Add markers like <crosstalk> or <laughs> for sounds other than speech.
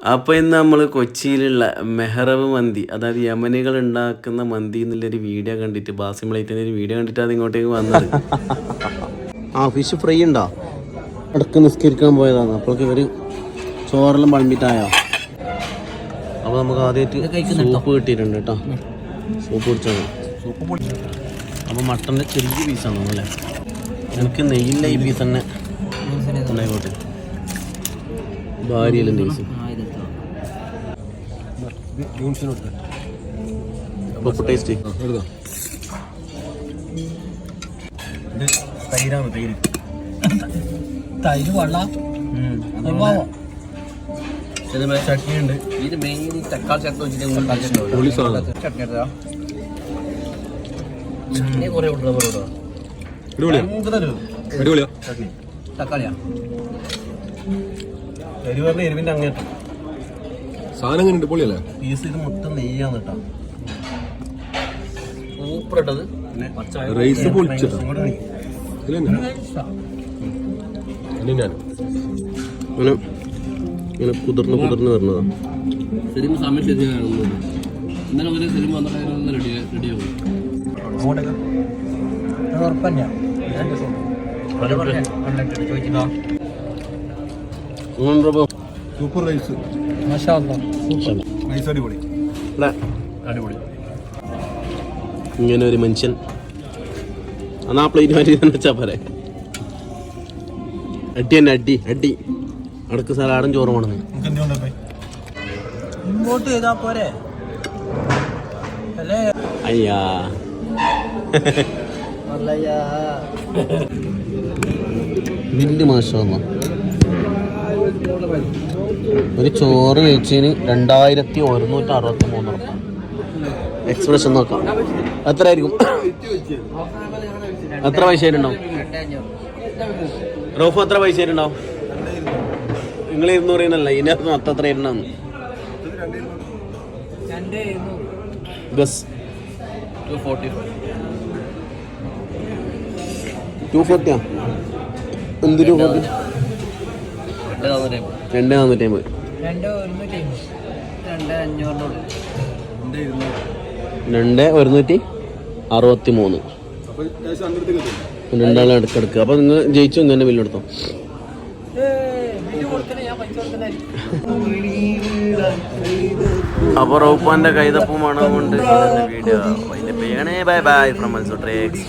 അപ്പോൾ ഇന്ന് നമ്മൾ കൊച്ചിയിലുള്ള മെഹറവ് മന്തി അതായത് യമനികൾ ഉണ്ടാക്കുന്ന മന്തി എന്നുള്ളൊരു വീഡിയോ കണ്ടിട്ട് ബാസിം പ്ലേറ്റിന്റെ ഒരു വീഡിയോ കണ്ടിട്ട് അത് ഇങ്ങോട്ടേക്ക് വന്നത്. <laughs> ആ ഫിഷ് ഫ്രൈ ഉണ്ടോ? ഇടയ്ക്ക് നിസ്കരിക്കാൻ പോയതാണ്. അപ്പോഴേക്ക് ഇവർ ചോറെല്ലാം പഴമ്പിട്ടായോ? അപ്പോൾ നമുക്ക് ആദ്യമായിട്ട് സൂപ്പ് കിട്ടിയിട്ടുണ്ട് കേട്ടോ. സൂപ്പ് കുടിച്ചത് സൂപ്പ് അപ്പോൾ മട്ടന്റെ ചെറിയ പീസാണ് അല്ലേ എനിക്ക് നെയ്യില്ല ഈ പീസ് തന്നെ ഉണ്ടായിക്കോട്ടെ. ഭാര്യയിലും പീസ് അപ്പോൾ ടേസ്റ്റ് തൈരാണ് തൈര്. തൈര് വെള്ളം ചട്നി ഉണ്ട്. ഇത് മെയിൻ തക്കാളി ചട്നി വെച്ചിട്ട് തക്കാളി ചട്നി. എടുത്താ ചട്നി കുറെ അടിപൊളിയാ. തക്കാളിയാ. എരിവറിന് പറഞ്ഞ എരിവിന്റെ അങ്ങേറ്റം സാധനം എങ്ങനെ ഉണ്ട് പൊളിയല്ലേ? പീസ് ഇത് മൊത്തം നെയ്യാണ് കേട്ടോ. സൂപ്പർ ഇട്ടത് റൈസ് പൊളിച്ചിട്ടാ ഞാൻ ഇങ്ങനെ ഇങ്ങനെ കുതിർന്ന് കുതിർന്ന് വരുന്നതാ. സിനിമ സമയം ശരിയാണ് ഇന്നലെ ഒരു സിനിമ വന്നിട്ട് റെഡി റെഡിയാവും ചോദിച്ചോ അങ്ങനെയുണ്ടപ്പോ സൂപ്പർ റൈസ്. റൈസ് അടിപൊളി. അടിപൊളി. ഇങ്ങനെ ഒരു മനുഷ്യൻ. എന്നാ പ്ലേറ്റ് മാറ്റി തന്നെ വെച്ചാ പോരെ. അടി തന്നെ അടി അടി. അടക്ക് സലാഡും ചോറും വേണം ഇങ്ങോട്ട് ചെയ്താ പോരെ. അല്ലേ? അയ്യാ. നിന്റെ മാഷാ ഒരു ചോറ് കഴിച്ചതിന് രണ്ടായിരത്തി ഒരുന്നൂറ്റി അറുപത്തി മൂന്ന് ഉറപ്പ്. എക്സ്പ്രഷൻ നോക്കാം. എത്ര ആയിരിക്കും എത്ര പൈസ ഉണ്ടാവും റോഫ് എത്ര പൈസ ഉണ്ടാവും നിങ്ങൾ ഇരുന്നൂറ് പറയുന്നല്ല ഇതിനകത്ത് മൊത്തം എത്ര ഉണ്ടാവും ബസ് ടു ടു ഫോർട്ടിയാ എന്ത് ടു ഫോർട്ടി രണ്ട് നാനൂറ്റി അമ്പത് രണ്ട് ഒരുന്നൂറ്റി അറുപത്തി മൂന്ന് അപ്പൊ ഏകദേശം എടുക്കുക രണ്ടാളെ അപ്പോൾ നിങ്ങൾ ജയിച്ചു ഇങ്ങനെ ബില്ലെടുത്തോ അപ്പോൾ റൗപ്പാന്റെ കൈതപ്പും മണവും കൊണ്ട് വീഡിയോ അതിന്റെ പേണേ ബൈ ബൈ ഫ്രം ട്രേക്സ്